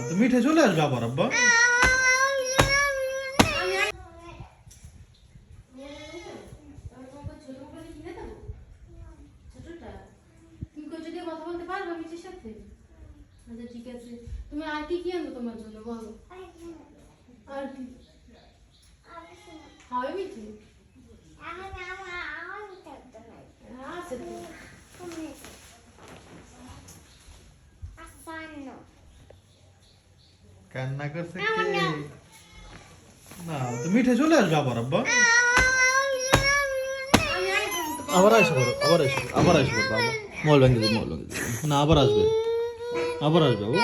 তো মিঠে চলে আসবে আবার আব্বা তুমি কোচে দিয়ে কথা বলতে পারবে মিচির সাথে আচ্ছা ঠিক আছে তুমি আর কি কি আনব তোমার জন্য বলো আর কি হবে মিঠি আছে তো কান্না করছে কে? না। তো মিঠে চলে আসবে আবার আব্বা। আবার আসবে আবার আসবে আবার আসবে বাবা। মল ভেঙে দেবে মল ভেঙে দেবে। না আবার আসবে। আবার আসবে বাবা।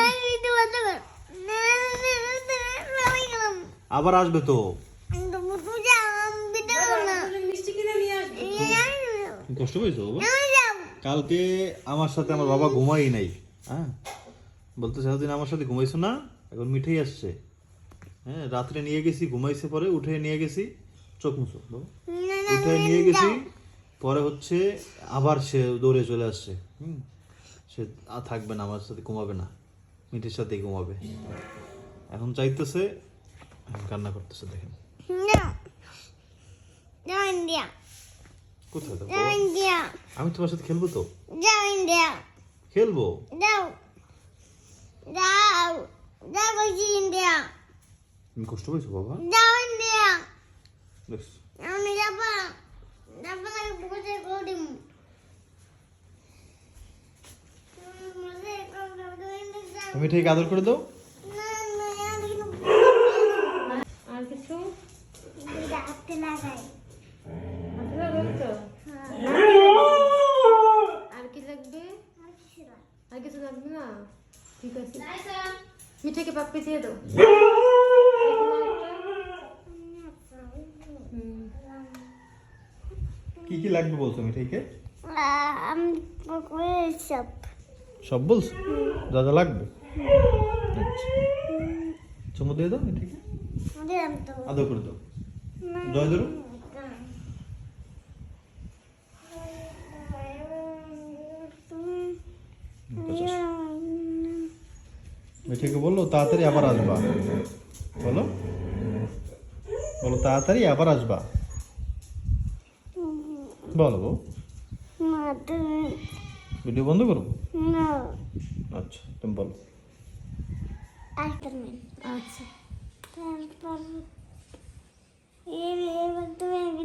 আবার আসবে তো। দুজন মিষ্টি কিনে নিয়ে আসবে। তুমি কষ্ট পেয়েছ বাবা? কালকে আমার সাথে আমার বাবা ঘুমাই নাই হ্যাঁ? বলতে সারাদিন আমার সাথে ঘুমাইছো না? এখন মিঠেই আসছে। হ্যাঁ রাত্রে নিয়ে গেছি ঘুমাইছে পরে উঠে নিয়ে গেছি চোখ মুছো উঠে নিয়ে গেছি পরে হচ্ছে আবার সে দৌড়ে চলে আসছে হুম? সে থাকবে না আমার সাথে ঘুমাবে না মিঠের সাথেই ঘুমাবে। এখন চাইতেছে কান্না করতেছে দেখেন। কোথায় আমি তোমার সাথে খেলব তো? খেলব? তুমি কষ্ট পেয়েছ বাবা দেখছ তুমি ঠিক আদর করে দাও। আর কিছু হাতে মিঠাকে পাপ্পি দিয়ে দাও। কি কি লাগবে বলছো মিঠাইকে? সব। সব বলছো? যা যা লাগবে? আচ্ছা। চুমু দিয়ে দাও মিঠাইকে। আদর করে দাও। জয় ধরো মিঠাইকে বলল তাড়াতাড়ি আবার আসবা। বলো। বলো তাড়াতাড়ি আবার আসবা। বলো বউ। না তুমি ভিডিও বন্ধ করব না। আচ্ছা তুমি বলো। আচ্ছা।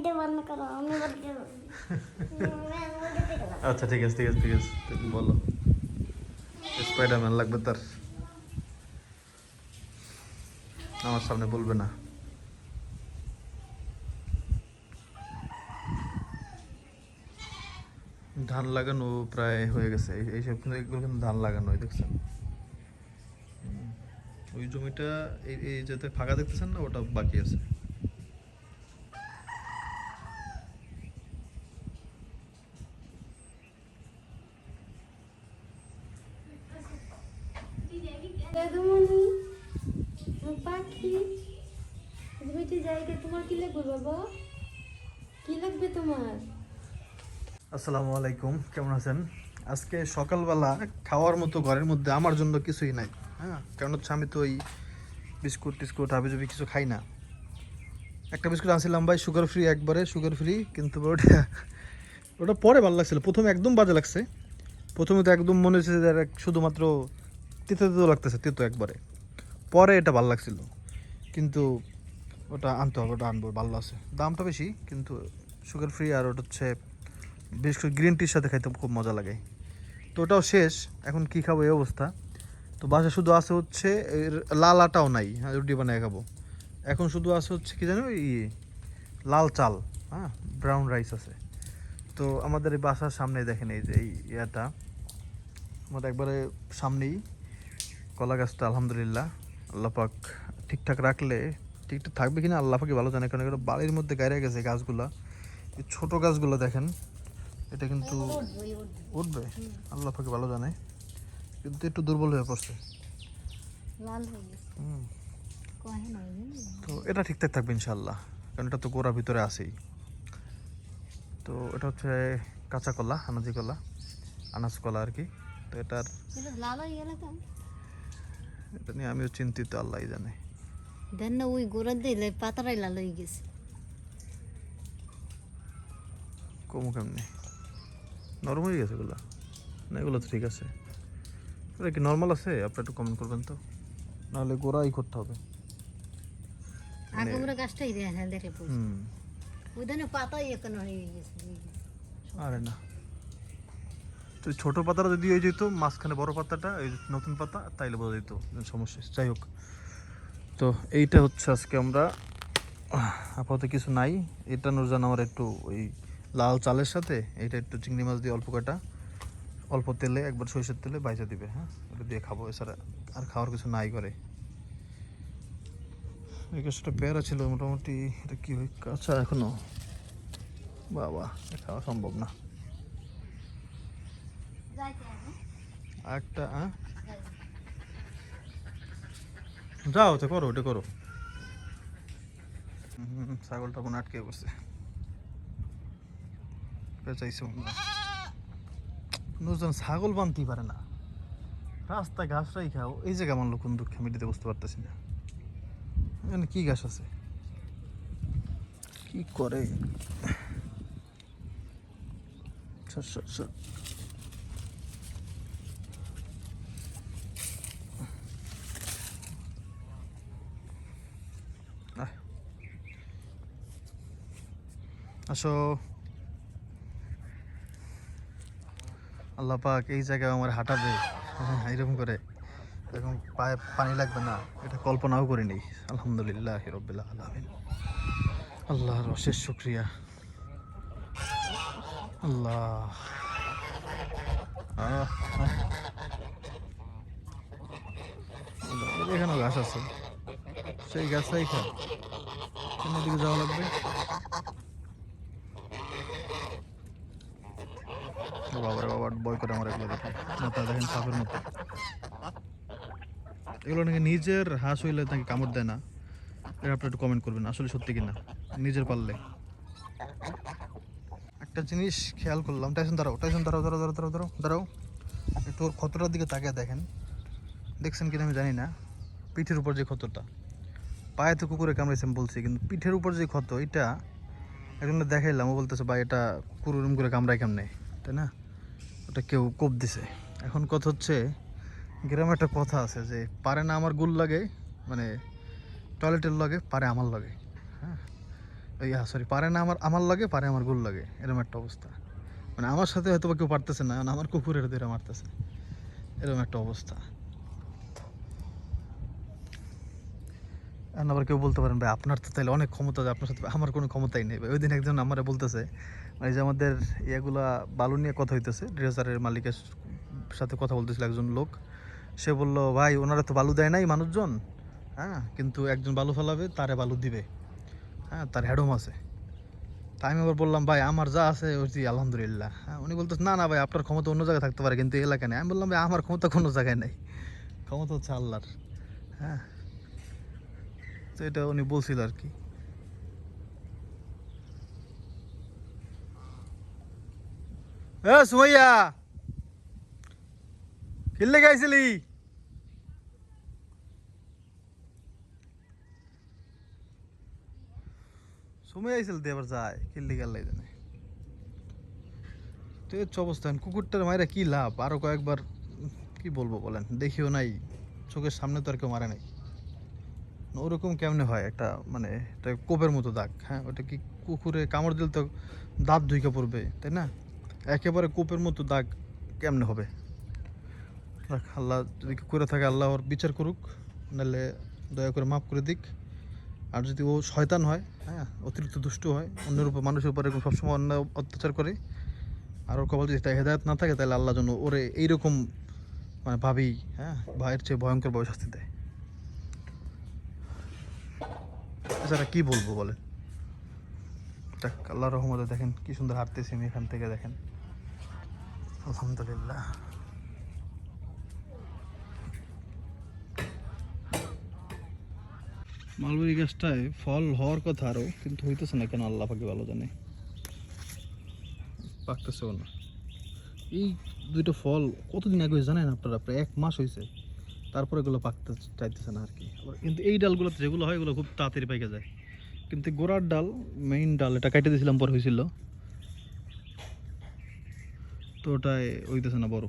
তারপর করো আচ্ছা ঠিক আছে ঠিক আছে ঠিক আছে বলো। স্পাইডারম্যান লাগবে তার। আমার সামনে বলবে না। ধান লাগানো প্রায় হয়ে গেছে। এই- এইসব কিন্তু এগুলো কিন্তু ধান লাগানো দেখছেন? ওই জমিটা এই এই যাতে ফাঁকা দেখতেছেন না, ওটা বাকি আছে দাদুমণি আমার পাখি মিঠি জায়গা তোমার কি লাগবে বাবা কি লাগবে তোমার আসসালামু আলাইকুম, কেমন আছেন? আজকে সকালবেলা খাওয়ার মতো ঘরের মধ্যে আমার জন্য কিছুই নাই হ্যাঁ? কারণ হচ্ছে আমি তো ওই বিস্কুট টিস্কুট, হাবিজাবি কিছু খাই না। একটা বিস্কুট আনছিলাম ভাই সুগার ফ্রি একবারে সুগার ফ্রি কিন্তু ওটা ওটা পরে ভালো লাগছিল। প্রথমে একদম বাজে লাগছে। প্রথমে তো একদম মনে হচ্ছে যে শুধুমাত্র তেতো তেতো লাগতেছে, তেতো একবারে। পরে এটা ভালো লাগছিল। কিন্তু ওটা আনতে হবে, ওটা আনব, ভালো আছে। দামটা বেশি, কিন্তু সুগার ফ্রি আর ওটা হচ্ছে বিশেষ করে গ্রিন টির সাথে খাইতে খুব মজা লাগে। তো ওটাও শেষ, এখন কি খাব এই অবস্থা। তো বাসা শুধু আছে হচ্ছে লাল আটাও নাই হ্যাঁ রুটি বানিয়ে খাব। এখন শুধু আছে হচ্ছে কি জানো এই লাল চাল হ্যাঁ ব্রাউন রাইস আছে। তো আমাদের এই বাসার সামনে দেখেন এই যে এই ইয়াটা। আমাদের একবারে সামনেই কলা গাছটা, আলহামদুলিল্লাহ। আল্লাহ পাক ঠিকঠাক রাখলে, ঠিকঠাক থাকবে কিনা আল্লাহ পাকে ভালো জানে, কারণ এগুলো বাড়ির মধ্যে গাড়ি গেছে গাছগুলা। এই ছোট গাছগুলো দেখেন এটা কিন্তু উঠবে। আল্লাহ পাকে ভালো জানে। কিন্তু একটু দুর্বল হয়ে পড়ছে। তো এটা ঠিকঠাক থাকবে ইনশাল্লাহ কারণ এটা তো গোড়ার ভিতরে আছেই। তো এটা হচ্ছে কাঁচা কলা আনাজি কলা আনাজ কলা আর কি। তো এটার এটা নিয়ে আমিও চিন্তিত আল্লাহ জানে। দেন না ওই গোড়া দিলে পাতারাই লাল হয়ে গেছে। কমু কেমনি? নরম হয়ে গেছে এগুলো? না এগুলো তো ঠিক আছে। এটা কি নর্মাল আছে? আপনি একটু কমেন্ট করবেন তো। নাহলে গোড়াই করতে হবে। আগে গাছটাই দেয় হ্যাঁ দেখলে হুম। ওই পাতাই এখানে হয়ে গেছে আরে না। তো ছোট পাতাটা যদি হয়ে যেত মাঝখানে বড় পাতাটা এই নতুন পাতা তাইলে বোঝা যেত সমস্যা যাই হোক। তো এইটা হচ্ছে আজকে আমরা আপাতত কিছু নাই। এটা নুরজান আমার একটু ওই লাল চালের সাথে এটা একটু চিংড়ি মাছ দিয়ে অল্প কাটা অল্প তেলে, একবার সরিষার তেলে বাইজা দিবে হ্যাঁ? ওটা দিয়ে খাব। এছাড়া আর খাওয়ার কিছু নাই করে গাছটা পেয়ারা ছিল, মোটামুটি এটা কি হয়? কাঁচা এখনও। বাবা খাওয়া সম্ভব না। একটা হ্যাঁ? যাও তো করো, ওটা করো। ছাগলটা মনে আটকে বসছে পেঁচাইছে মনে ছাগল বানতেই পারে না। রাস্তায় ঘাসটাই খাও এই জায়গা আমার লোক কোন দুঃখে আমি দিতে বুঝতে পারতেছি না। এখানে কি ঘাস আছে? কি করে? সর। আসো। আল্লাহ পাক এই জায়গায় আমার হাঁটাবে। হ্যাঁ, এরকম করে। এরকম পায়ে পানি লাগবে না এটা কল্পনাও করিনি। আলহামদুলিল্লাহ রবিল্লা আলমিন। আল্লাহর অশেষ শুক্রিয়া। আল্লাহ। এখানেও গাছ আছে। সেই গাছটাই খা। দিকে যাওয়া লাগবে। বাবা বয় করে আমার এগুলো মাথা দেখেন সাপের মতো। এগুলো নাকি নিজের হাঁস হইলে নাকি কামড় দেয় না? এটা আপনি একটু কমেন্ট করবেন, আসলে সত্যি কিনা? নিজের পারলে। একটা জিনিস খেয়াল করলাম। টাইসন দাঁড়াও টাইসন দাঁড়াও দাঁড়াও দাঁড়াও দাঁড়াও দাঁড়াও একটু ওর ক্ষতটার দিকে তাকিয়ে দেখেন। দেখছেন কিনা আমি জানি না। পিঠের উপর যে ক্ষতটা। পায়ে তো কুকুরে কামড়েছে বলছি, কিন্তু পিঠের উপর যে ক্ষত, এটা একজন দেখাইলাম। ও বলতেছে, ভাই, এটা কুকুর করে কামড়ায় কেমনে? তাই না? ওটা কেউ কোপ দিছে। এখন কথা হচ্ছে গ্রামে একটা কথা আছে যে পারে না আমার গুল লাগে মানে টয়লেটের লাগে পারে আমার লাগে। হ্যাঁ? ওই সরি পারে না আমার আমার লাগে পারে আমার গুল লাগে এরকম একটা অবস্থা। মানে আমার সাথে হয়তো কেউ পারতেছে না মানে আমার কুকুরের ধরে মারতেছে এরকম একটা অবস্থা। এখন আবার কেউ বলতে পারেন ভাই আপনার তো তাহলে অনেক ক্ষমতা আছে, আপনার সাথে আমার কোনো ক্ষমতাই নেই। ওই দিন একজন আমার বলতেছে মানে যে আমাদের ইয়েগুলা বালু নিয়ে কথা হইতেছে, ড্রেজারের মালিকের সাথে কথা বলতেছিল একজন লোক। সে বলল, ভাই, ওনারা তো বালু দেয় নাই মানুষজন। হ্যাঁ কিন্তু একজন বালু ফেলাবে, তারে বালু দিবে। হ্যাঁ তার হেডম আছে। তা আমি আবার বললাম, ভাই, আমার যা আছে, ওই আলহামদুলিল্লাহ। হ্যাঁ উনি বলতেছে, না না, ভাই, আপনার ক্ষমতা অন্য জায়গায় থাকতে পারে, কিন্তু এই এলাকায় নেই। আমি বললাম, ভাই, আমার ক্ষমতা কোনো জায়গায় নেই। ক্ষমতা হচ্ছে আল্লাহর। হ্যাঁ তো এটা উনি বলছিল আর কি। সুমাইয়া। খেললে গাইছিলি দিয়ে আবার যায় খেললে গেল তো হচ্ছে অবস্থা কুকুরটার মায়েরা কি লাভ? আরও কয়েকবার কি বলব বলেন, দেখিও নাই, চোখের সামনে তো আর কেউ মারে নাই। ওরকম কেমনে হয় একটা মানে একটা কোপের মতো দাগ হ্যাঁ? ওটা কি কুকুরে কামড় দিলে তো দাঁত ধুইকা পড়বে, তাই না? একেবারে কোপের মতো দাগ কেমনে হবে? আল্লাহ যদি করে থাকে, আল্লাহ ওর বিচার করুক, নাহলে দয়া করে মাফ করে দিক। আর যদি ও শয়তান হয় হ্যাঁ অতিরিক্ত দুষ্টু হয়, অন্যের উপর, মানুষের উপর সবসময় অন্য অত্যাচার করে, আর ওর কপাল যদি তাই হেদায়ত না থাকে, তাহলে আল্লাহ যেন ওরে এইরকম মানে ভাবেই হ্যাঁ ভাইয়ের চেয়ে ভয়ঙ্কর ভাবে শাস্তি দেয়। এছাড়া কী বলব যাক আল্লাহ রহমতে দেখেন, কি সুন্দর হাঁটতেছি আমি এখান থেকে, দেখেন। আলহামদুলিল্লাহ। মালবেরি গাছটায় ফল হওয়ার কথা আরও, কিন্তু হইতেছে না কেন আল্লাহ পাকে ভালো জানে। পাকতেছেও না। এই দুইটা ফল কতদিন আগে জানেন আপনারা? প্রায় এক মাস হয়েছে তারপরে এগুলো পাকতে চাইতেছে না আর কি। কিন্তু এই ডালগুলো যেগুলো হয়, এগুলো খুব তাড়াতাড়ি পাইকে যায়। কিন্তু গোড়ার ডাল মেইন ডাল, এটা কেটে দিয়েছিলাম, পর হয়েছিল। তো ওটাই হইতেছে না, বড়।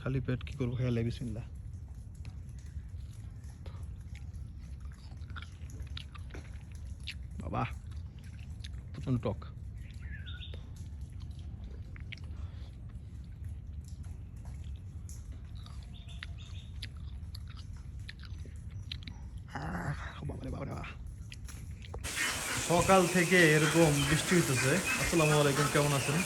খালি পেট কি করব খেয়ালে বিসমিল্লা বাবা প্রচণ্ড টক। সকাল থেকে এরকম বৃষ্টি হইতেছে। আসসালামু আলাইকুম, কেমন আছেন?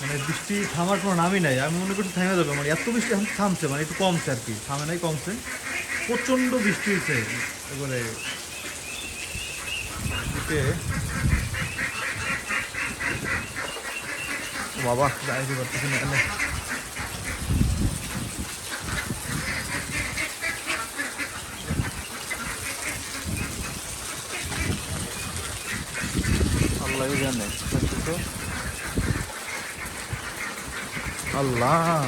মানে বৃষ্টি থামার কোনো নামই নাই। আমি মনে করছি থেমে যাবে মানে এত বৃষ্টি এখন থামছে মানে একটু কমছে আর কি। থামে নাই, কমছে। প্রচণ্ড বৃষ্টি হয়েছে। এবারে বাবা, যাইতে পারতেছি না আল্লাহ জানে দেখছ তো? আল্লাহ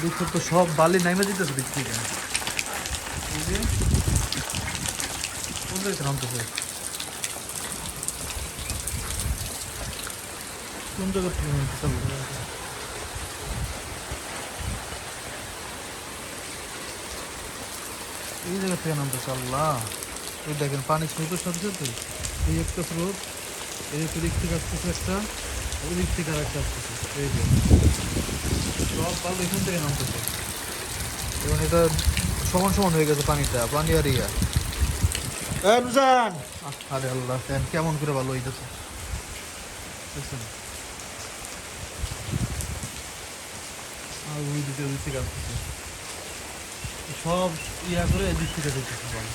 দেখছ তো সব বালি নাইমে দিতেছে দিকে নামতেছে? কোন জায়গা? এই জায়গা থেকে নামতেছে, আল্লাহ। এই দেখেন, পানি স্রোতের সাথে এই একটা স্রোত এই দিক একটা ওই দিক থেকে আর একটা আসতেছে। এই যে। সব বালু এখান থেকে নামতেছে। এবং এটা সমান সমান হয়ে গেছে পানিটা পানি আর ইয়া। আরে আল্লাহ দেন কেমন করে ভালো হইতেছে। দেখছেন? আর ওই দিকে ওই থেকে আসতেছে। সব ইয়া করে এদিক থেকে দেখতেছে ভালো।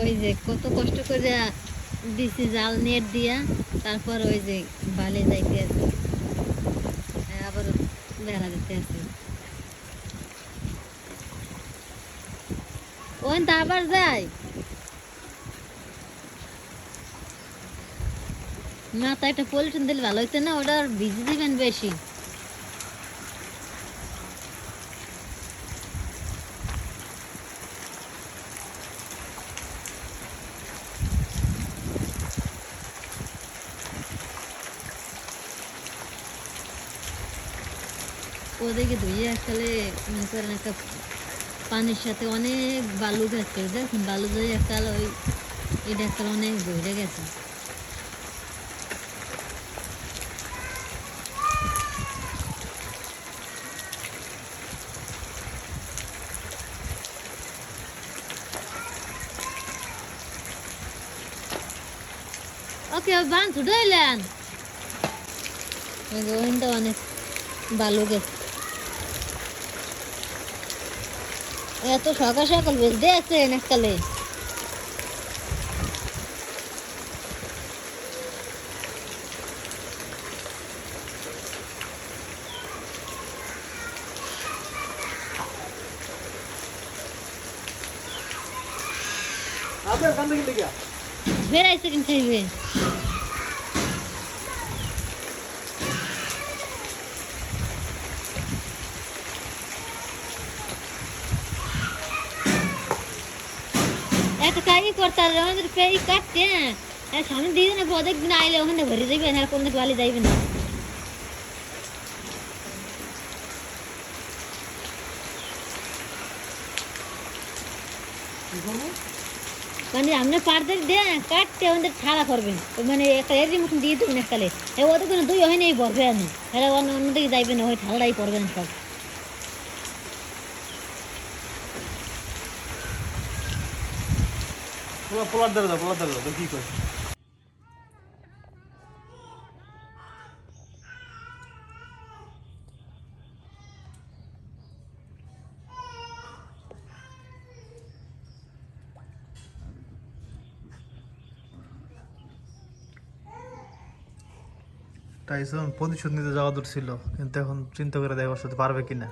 ওই যে কত কষ্ট করে দিছি জাল নেট দিয়া তারপর ওই যে বালি যাইতে আছে। হ্যাঁ, আবার বেড়া দিতে আছে। ওই তো আবার যায় মাথা একটা পলিথিন দিলে ভালো হইতো না ওটা ভিজে দিবেন বেশি। ওদেরকে ধুয়ে আসলে, মনে করেন একটা পানির সাথে অনেক বালু গেছে দেখুন বালু ধরে একটা ওই, এটা একটা অনেক বইরে গেছে। ওকে, বান, ছুটে এলেন অনেক বালু গেছে। এত সকাল সকাল বেশ দেখছেন এককালে আপনার কান থেকে লেগে বেড়াইছে কিন খাইবে একটা কাজ করতে হবে আমাদের পেই কাটতে হ্যাঁ সামনে দিয়ে না প্রত্যেক দিন আইলে ওখানে ভরে যাবে আর কোন দিকে বালি যাইবে না মানে আপনি পারদের দিয়ে কাটতে আমাদের ঠাড়া করবেন তো মানে একটা এরি মতন দিয়ে দেবেন এককালে এ ওদের কোনো দুই হয় না অন্যদিকে যাইবে না ওই ঠাড়াই পড়বেন সব পোলা, পোলার প্রতিশোধ নিতে যাওয়া দূর ছিল, কিন্তু এখন চিন্তা করে দেখা সাথে পারবে কিনা।